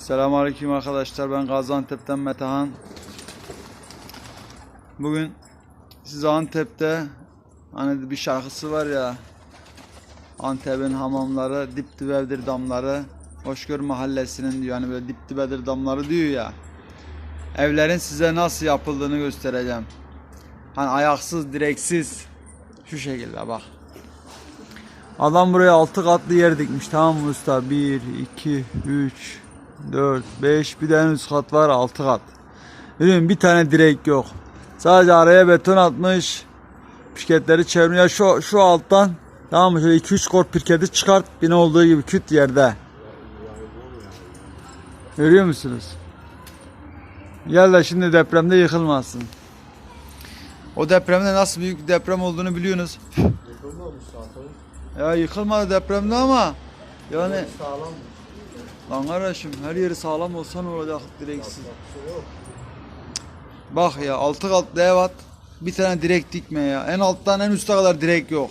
Selamünaleyküm arkadaşlar. Ben Gaziantep'ten Metehan. Bugün size Antep'te hani bir şarkısı var ya Antep'in hamamları dip dibedir damları Hoşgör mahallesinin diyor hani böyle dip dibedir damları diyor ya Evlerin size nasıl yapıldığını göstereceğim. Hani ayaksız, direksiz şu şekilde bak. Adam buraya altı katlı yer dikmiş tamam mı usta? 1, 2, 3, 4, 5 bir de en üst kat var 6 kat. Görüyorum bir tane direk yok. Sadece araya beton atmış. Pirketleri çevirmiyor. Şu, şu alttan tamam mı? Şöyle 2-3 kort pirketi çıkart. Bina olduğu gibi küt yerde. Görüyor musunuz? Gel de şimdi depremde yıkılmasın. O depremde nasıl büyük deprem olduğunu biliyorsunuz. Yıkılmamış zaten. Ya yıkılmadı depremde ama yani Sağlam. Lan kardeşim her yeri sağlam olsa ne olacak direksiz. Bak ya altı katlı ev at bir tane direk dikme ya. En alttan en üste kadar direk yok.